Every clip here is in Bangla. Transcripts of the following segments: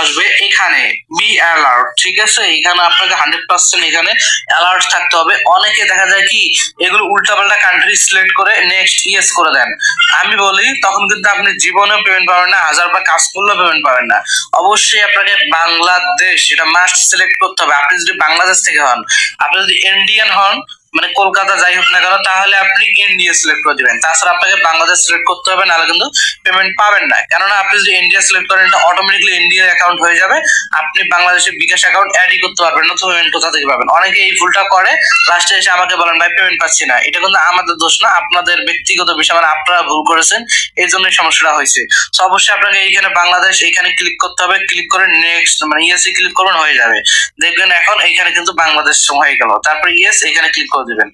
আসবে এখানে বি অ্যালার্ট ঠিক আছে? এখানে আপনাকে হান্ড্রেড পার্সেন্ট এখানে অ্যালার্ট থাকতে হবে। অনেকে দেখা যায় কি, এগুলো উল্টাপাল্টা কান্ট্রি সিলেক্ট করে নেক্সট ইয়েস করে দেন। আমি বলি, তখন কিন্তু আপনি জীবনেও পেমেন্ট পাবেন না, হাজার বা কাজ করলেও পেমেন্ট পাবেন না। অবশ্যই আপনাকে বাংলাদেশ, এটা মাস্ট সিলেক্ট করতে হবে। আপনি যদি বাংলাদেশ থেকে হন, আপনি যদি ইন্ডিয়ান হন মানে কলকাতা যাই হোক না কেন, তাহলে আপনি ইন্ডিয়া সিলেক্ট করে দিবেন? তাছাড়া আপনাকে বাংলাদেশ সিলেক্ট করতে হবে, নাহলে কিন্তু পেমেন্ট পাবেন না। কেননা আপনি যদি ইন্ডিয়া সিলেক্ট করেন, এটা অটোমেটিকলি ইন্ডিয়ার অ্যাকাউন্ট হয়ে যাবে। আপনি বাংলাদেশের বিকাশ অ্যাকাউন্ট অ্যাডই করতে পারবেন না তো পেমেন্ট কোথা থেকে পাবেন? অনেকে এই ভুলটা করে লাস্টে এসে আমাকে বলেন, ভাই পেমেন্ট পাচ্ছি না। এটা কিন্তু আমাদের দোষ না, আপনাদের ব্যক্তিগত বিষয় মানে আপনারা ভুল করেছেন, এই জন্যই সমস্যাটা হয়েছে। তো অবশ্যই আপনাকে এইখানে বাংলাদেশ, এইখানে ক্লিক করতে হবে ক্লিক করে নেক্সট মানে ইয়েসে ক্লিক করবেন, হয়ে যাবে। দেখবেন এখন এইখানে কিন্তু বাংলাদেশ হয়ে গেল। তারপর ইয়েস এখানে ক্লিক করে দিবেন।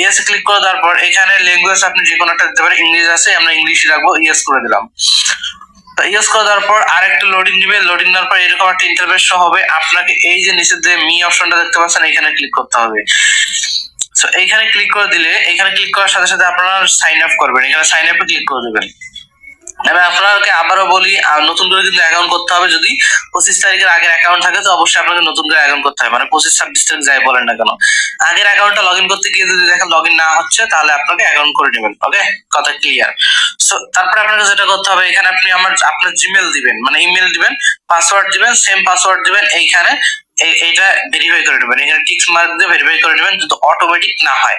ইয়েস ক্লিক করে দেওয়ার পর এখানে ল্যাঙ্গুয়েজ আপনি যে কোনো একটা দিতে পারেন। ইংলিশ আছে, আমরা ইংলিশ রাখব ইয়েস করে দিলাম। ইয়েস করে দেওয়ার পর আরেকটা লোডিং দিবে লোডিং দেওয়ার পর এরকম একটা ইন্টারভেস হবে। আপনাকে এই যে নিচের দিয়ে মি অপশনটা দেখতে পাচ্ছেন, এখানে ক্লিক করতে হবে। সো এইখানে ক্লিক করে দিলে, এখানে ক্লিক করার সাথে সাথে আপনারা সাইন আপ করবেন। এখানে সাইন আপে ক্লিক করে দেবেন। আমি আপনাকে আবারও বলি নতুন করে কিন্তু অ্যাকাউন্ট করতে হবে। যদি পঁচিশ তারিখের আগের অ্যাকাউন্ট থাকে, তো অবশ্যই আপনাকে নতুন করে অ্যাকাউন্ট করতে হবে। মানে পঁচিশ ছাব্বিশ তারিখ যাই বলেন না কেন। আগের অ্যাকাউন্টটা লগ ইন করতে গিয়ে যদি দেখেন লগ ইন না হচ্ছে, তাহলে আপনাকে অ্যাকাউন্ট করে নেবেন ওকে কথা ক্লিয়ার সো তারপরে আপনাকে যেটা করতে হবে, এখানে আপনি আমার, আপনার জিমেল দিবেন। মানে ইমেল দিবেন পাসওয়ার্ড দিবেন সেম পাসওয়ার্ড দিবেন, এইখানে এইটা ভেরিফাই করে নেবেন। এখানে টিক মার্ক দিয়ে ভেরিফাই করে নেবেন যদি অটোমেটিক না হয়।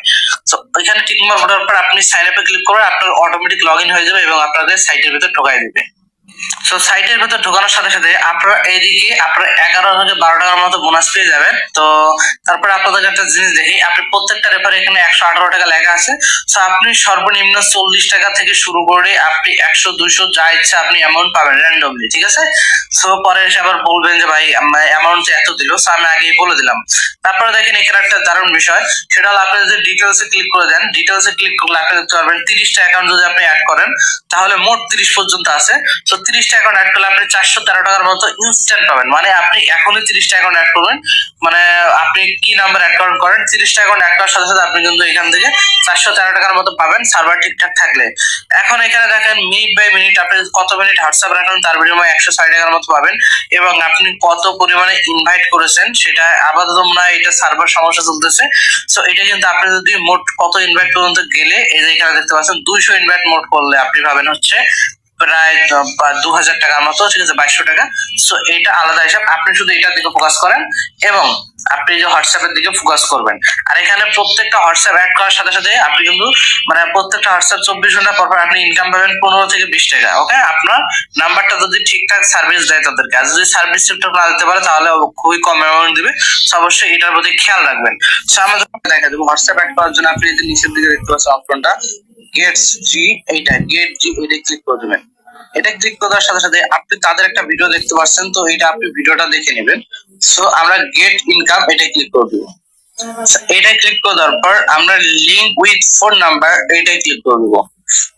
তো এখানে টিক মার্ক ওঠার পর আপনি সাইন আপে ক্লিক করে আপনার অটোমেটিক লগ ইন হয়ে যাবে এবং আপনাদের সাইটের ভিতরে ঢোকাই দিবে। তো সাইটের ভেতর ঢোকানোর সাথে সাথে আপনারা এইদিকে আপনারা এগারো থেকে বারো টাকার মতো বোনাস পেয়ে যাবেন। তো, তারপরে আপনাদের একটা জিনিস দেখি, আপনি প্রত্যেকটা রেফারে এখানে একশো আঠারো টাকা লেখা আছে। তো আপনি সর্বনিম্ন চল্লিশ টাকা থেকে শুরু করে আপনি একশো, দুইশো যা আপনি অ্যামাউন্ট পাবেন র্যান্ডমলি ঠিক আছে? তো পরে এসে আবার বলবেন যে, ভাই অ্যামাউন্ট এত দিল। তো আমি আগেই বলে দিলাম। তারপরে দেখেন এখানে একটা দারুণ বিষয়। সেটা হলো আপনি যদি ডিটেলসে ক্লিক করে দেন ডিটেলসে ক্লিক করলে আপনি দেখতে পারবেন তিরিশটা অ্যাকাউন্ট যদি আপনি অ্যাড করেন, তাহলে মোট তিরিশ পর্যন্ত আছে। তো তিরিশটা অ্যাকাউন্ট অ্যাড করলে আপনি চারশো তেরো টাকার মতো ইনস্ট্যান্ট পাবেন মানে আপনি এখনই তিরিশটা অ্যাকাউন্ট অ্যাড করবেন। মানে আপনি কি নাম্বার অ্যাকাউন্ট করেন তিরিশটা অ্যাকাউন্ট অ্যাড করার সাথে সাথে আপনি কিন্তু এখান থেকে চারশো তেরো টাকার মতো পাবেন সার্ভার ঠিকঠাক থাকলে। এখন এখানে দেখেন মিনিট বাই মিনিট আপনি কত মিনিট হোয়াটসঅ্যাপ রাখেন তার বিনিময়ে একশো ষাট টাকার মতো পাবেন। এবং আপনি কত পরিমাণে ইনভাইট করেছেন, সেটা আপাতত মনে হয় এটা সার্ভার সমস্যা চলতেছে। সো এটা কিন্তু আপনি যদি মোট কত ইনভাইট পর্যন্ত গেলে, এই যে এখানে দেখতে পাচ্ছেন, দুইশো ইনভাইট মোট করলে আপনি পাবেন হচ্ছে প্রায় দু হাজার টাকার মতো, ঠিক আছে, বাইশশো টাকা। সো এটা আলাদা হিসাব। আপনি শুধু এটার দিকে ফোকাস করেন এবং আপনি যে হোয়াটসঅ্যাপের দিকে ফোকাস করবেন। আর এখানে প্রত্যেকটা হোয়াটসঅ্যাপ অ্যাড করার সাথে সাথে আপনি কিন্তু মানে প্রত্যেকটা হোয়াটসঅ্যাপ চব্বিশ ঘণ্টা পর আপনি ইনকাম পাবেন পনেরো থেকে বিশ টাকা ওকে আপনার নাম্বারটা যদি ঠিকঠাক সার্ভিস দেয় তাদেরকে। আর যদি সার্ভিস ঠিকঠাক না দিতে পারে, তাহলে খুবই কম অ্যামাউন্ট দিবে। তো অবশ্যই এটার প্রতি খেয়াল রাখবেন। সো আমরা দেখা দেবো। হোয়াটসঅ্যাপ অ্যাড করার জন্য আপনি নিচের দিকে দেখতে পাচ্ছেন অপশনটা গেটস জি এইটা গেট জি এটা ক্লিক করে দেবেন। এটা ক্লিক করার সাথে সাথে আপনি তাদের একটা ভিডিও দেখতে পাচ্ছেন, তো এটা আপনি ভিডিওটা দেখে নেবেন। সো আমরা গেট ইনকাম এটা ক্লিক করে দেবো। এটা ক্লিক করে দেওয়ার পর আমরা লিঙ্ক উইথ ফোন নাম্বার এটাই ক্লিক করে দেবো।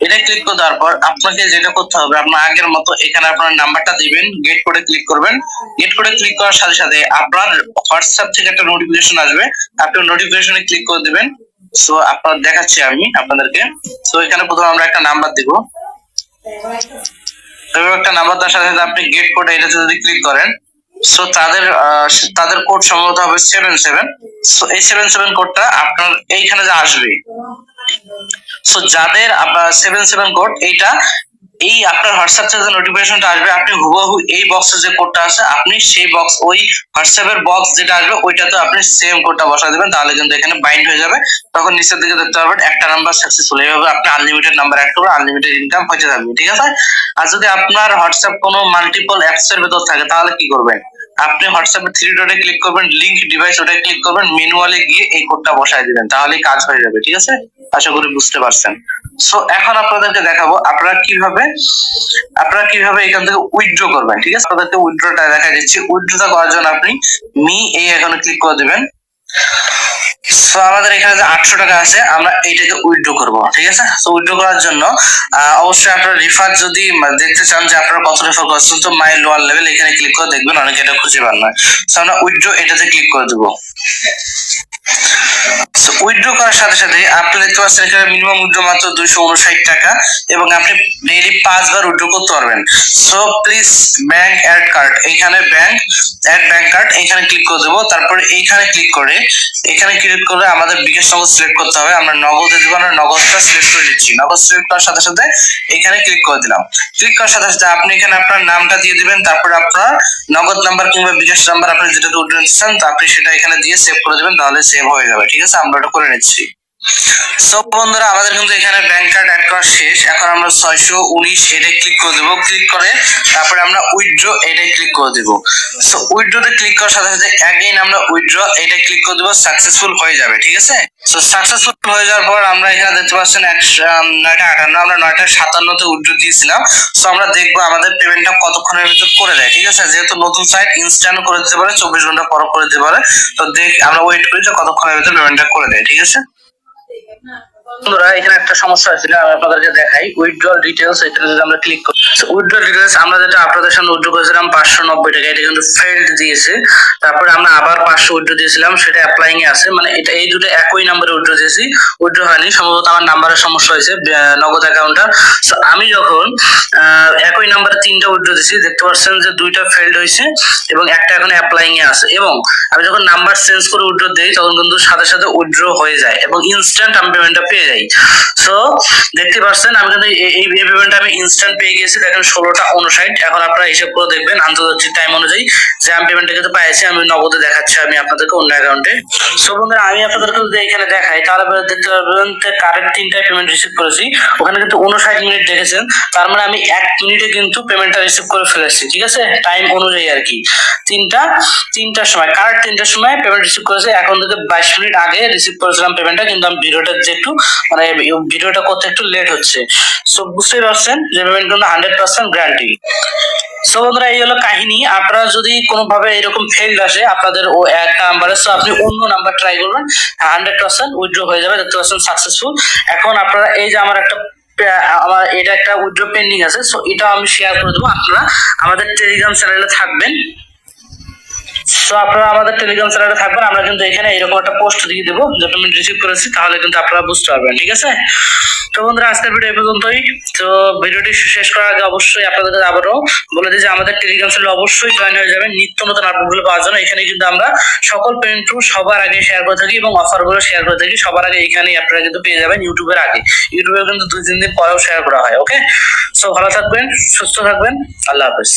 এটা ক্লিক করে দেওয়ার পর আপনাকে যেটা করতে হবে, আপনার আগের মতো এখানে আপনার নাম্বারটা দিবেন গেট করে ক্লিক করবেন। গেট করে ক্লিক করার সাথে সাথে আপনার হোয়াটসঅ্যাপ থেকে একটা নোটিফিকেশন আসবে। আপনি নোটিফিকেশনে ক্লিক করে দিবেন। সো আপনার দেখাচ্ছি আমি আপনাদেরকে। সো এখানে প্রথমে আমরা একটা নাম্বার দিব। এবার একটা নাম্বার দেওয়ার সাথে সাথে আপনি গেট কোড এটাতে যদি ক্লিক করেন সো তাদের তাদের কোড সম্ভবত হবে সেভেন সেভেন সো এই সেভেন সেভেন কোডটা আপনার এইখানে যে আসবে। সো যাদের সেভেন সেভেন কোড এইটা এই আপনার হোয়াটসঅ্যাপ থেকে নোটিফিকেশনটা আসবে, আপনি হুবহু এই বক্সে যে কোডটা আছে, আপনি সেই বক্স ওই হোয়াটসঅ্যাপের বক্স যেটা আসবে, ওইটাতে আপনি সেম কোডটা বসায় দেবেন, তাহলে কিন্তু এখানে বাইন্ড হয়ে যাবে। তখন নিচের দিকে দেখতে পারবেন, একটা নাম্বার সাকসেসফুল এইভাবে আপনি আনলিমিটেড নাম্বার অ্যাড করবেন আনলিমিটেড ইনকাম হয়ে যাবে, ঠিক আছে? আর যদি আপনার হোয়াটসঅ্যাপ কোনো মাল্টিপল অ্যাপস এর ভেতর থাকে, তাহলে কি করবেন? আপনি হোয়াটসঅ্যাপে থ্রি ডটে ক্লিক করবেন লিংক ডিভাইস ওটা ক্লিক করবেন ম্যানুয়ালি গিয়ে এই কোডটা বসায় দিবেন, তাহলেই কাজ হয়ে যাবে, ঠিক আছে? আশা করি বুঝতে পারছেন। সো এখন আপনাদেরকে দেখাবো আপনারা কীভাবে আপনারা কীভাবে এখান থেকে উইথড্র করবেন, ঠিক আছে? আপনাদেরকে উইথড্রটা দেখা দিচ্ছি। উইথড্রটা করার জন্য আপনি মি এই এখানে ক্লিক করে দিবেন। সো আমাদের এখানে যে আটশো টাকা আছে, আমরা এইটাকে উইথড্র করব, ঠিক আছে? তো উইথড্র করার জন্য অবশ্যই আপনারা রিফার যদি দেখতে চান যে আপনারা কত রেফার করছেন, তো মাই লোয়ার লেভেল এখানে ক্লিক করে দেখবেন, অনেকে এটা খুঁজে পান না। তো আমরা উইথড্র এটাতে ক্লিক করে দেবো। উইথড্র করার সাথে সাথে আপনি দেখতে পাচ্ছেন এখানে মিনিমাম উইথড্র মাত্র দুইশো উনষাট টাকা এবং আপনি ডেইলি পাঁচবার উইথড্র করতে পারবেন। So please bank add card এখানে ব্যাংক অ্যাড ব্যাংক কার্ড এখানে ক্লিক করে দেবো। তারপরে এইখানে ক্লিক করে, এখানে ক্লিক করে আমাদের বিকাশ নগদ সিলেক্ট করতে হবে। আমরা নগদে দিব নগদটা সিলেক্ট করে দিচ্ছি। নগদ সিলেক্ট করার সাথে সাথে এখানে ক্লিক করে দিলাম। ক্লিক করার সাথে সাথে আপনি এখানে আপনার নামটা দিয়ে দিবেন। তারপরে আপনার নগদ নাম্বার কিংবা বিকাশ নাম্বার আপনি যেটা উঠে চান আপনি সেটা এখানে দিয়ে সেভ করে দেবেন। তাহলে সেভ হয়ে যাবে। ঠিক আছে? আমরা ওটা করে নিচ্ছি। সব বন্ধুরা, আমাদের কিন্তু এখানে ব্যাংক কার্ড অ্যাড করা শেষ। এখন আমরা ছয়শো উনিশ এটাই ক্লিক করে দেবো। ক্লিক করে তারপরে আমরা উইথড্র এটাই ক্লিক করে দেবো। সো ক্লিক করার সাথে সাথে আমরা উইথড্র এটাই ক্লিক করে দেবো। সাকসেসফুল হয়ে যাবে, ঠিক আছে? সো সাকসেসফুল হয়ে যাওয়ার পর আমরা এখানে দেখতে পাচ্ছেন নয়টা আটান্ন, আমরা নয়টা সাতান্নতে উইথড্র দিয়েছিলাম। সো আমরা দেখব আমাদের পেমেন্টটা কতক্ষণের ভিতর করে দেয়, ঠিক আছে? যেহেতু নতুন সাইট ইনস্ট্যান্ট করে দিতে পারে, চব্বিশ ঘণ্টা পর করে দিতে পারে। তো দেখ, আমরা ওয়েট করি যে কতক্ষণের ভিতর পেমেন্টটা করে দেয়, ঠিক আছে? No. বন্ধুরা এখানে একটা সমস্যা হয়েছিল আমি আপনাদেরকে দেখাই। উইথড্রল ডিটেলস এখানে যদি আমরা ক্লিক করি। উইথড্রল ডিটেলস আমরা যেটা আপনাদের সামনে উইথড্র করেছিলাম পাঁচশো নব্বই টাকা এটা কিন্তু ফেল্ড দিয়েছে। তারপরে আমরা আবার পাঁচশো উইথড্র দিয়েছিলাম সেটা অ্যাপ্লাইং এ আছে। মানে এটা এই দুটো একই নাম্বারে উইথড্র দিয়েছি উইথড্র হয়নি। সম্ভবত আমার নাম্বারের সমস্যা হয়েছে নগদ অ্যাকাউন্টটা So, আমি যখন একই নাম্বারে তিনটা উইথড্র দিয়েছি দেখতে পাচ্ছেন যে দুইটা ফেল্ড হয়েছে এবং একটা এখন অ্যাপ্লাইং এ আছে। এবং আমি যখন নাম্বার চেঞ্জ করে উইথড্র দেই তখন কিন্তু সাথে সাথে উইথড্র হয়ে যায়। এবং ইনস্ট্যান্ট আমি পেমেন্টটা পেয়ে যাই সো দেখতে পাচ্ছেন, আমি কিন্তু এই- পেমেন্টটা আমি ইনস্ট্যান্ট পেয়ে গেছি। দেখেন ষোলোটা উনষাট এখন আপনারা হিসাব করে দেখবেন, আন্তর্জাতিক টাইম অনুযায়ী যে আমি পেমেন্টটা কিন্তু পেয়েছি আমি নগদে দেখাচ্ছি আমি আপনাদেরকে অন্য অ্যাকাউন্টে সো বন্ধুরা, আমি আপনাদেরকে যদি এখানে দেখাই, তাহলে দেখতে পারবেন যে কারেন্ট তিনটায় পেমেন্ট রিসিভ করেছি। ওখানে কিন্তু উনষাট মিনিট দেখেছেন। তার মানে আমি এক মিনিটে কিন্তু পেমেন্টটা রিসিভ করে ফেলেছি, ঠিক আছে? টাইম অনুযায়ী আর কি। তিনটা, তিনটার সময় কারেক্ট তিনটার সময় পেমেন্ট রিসিভ করেছে। এখন থেকে বাইশ মিনিট আগে রিসিভ করেছিলাম পেমেন্টটা কিন্তু আমি ভিডিওটা একটু। মানে ভিডিওটা করতে একটু লেট হচ্ছে। সো বুঝতেই পারছেন যে পেমেন্ট কিন্তু হান্ড্রেড পার্সেন্ট গ্যারান্টি সো বন্ধুরা, এই হলো কাহিনী। আপনারা যদি কোনোভাবে এরকম ফেল আসে, আপনাদের ও একটা নাম্বারে সো আপনি অন্য নাম্বার ট্রাই করবেন হান্ড্রেড পার্সেন্ট উইথড্র হয়ে যাবে। দেখতে পাচ্ছেন সাকসেসফুল এখন আপনারা, এই যে আমার একটা আমার এটা একটা উইথড্র পেন্ডিং আছে সো এটা আমি শেয়ার করে দেবো। আপনারা আমাদের টেলিগ্রাম চ্যানেলে থাকবেন। তো আপনারা আমাদের টেলিগ্রাম চ্যানেলে থাকবেন, আমরা কিন্তু এখানে এরকম একটা পোস্ট দিয়ে দেবো, যে পেমেন্ট রিসিভ করেছি, তাহলে কিন্তু আপনারা বুঝতে পারবেন, ঠিক আছে? তো বন্ধুরা, আজকের ভিডিও পর্যন্তই। তো ভিডিওটি শেষ করার আগে অবশ্যই আপনাদের আবারও বলে দিই যে আমাদের টেলিগ্রাম চ্যানেলে অবশ্যই জয়েন হয়ে যাবেন, নিত্য নতুন আপডেটগুলো পাওয়ার জন্য। এখানে কিন্তু আমরা সকল পেমেন্ট সবার আগে শেয়ার করে থাকি এবং অফারগুলো শেয়ার করে থাকি। সবার আগে এখানেই আপনারা কিন্তু পেয়ে যাবেন ইউটিউবের আগে। ইউটিউবে কিন্তু দুই, তিন দিন পরেও শেয়ার করা হয় ওকে সো ভালো থাকবেন, সুস্থ থাকবেন, আল্লাহ হাফেজ।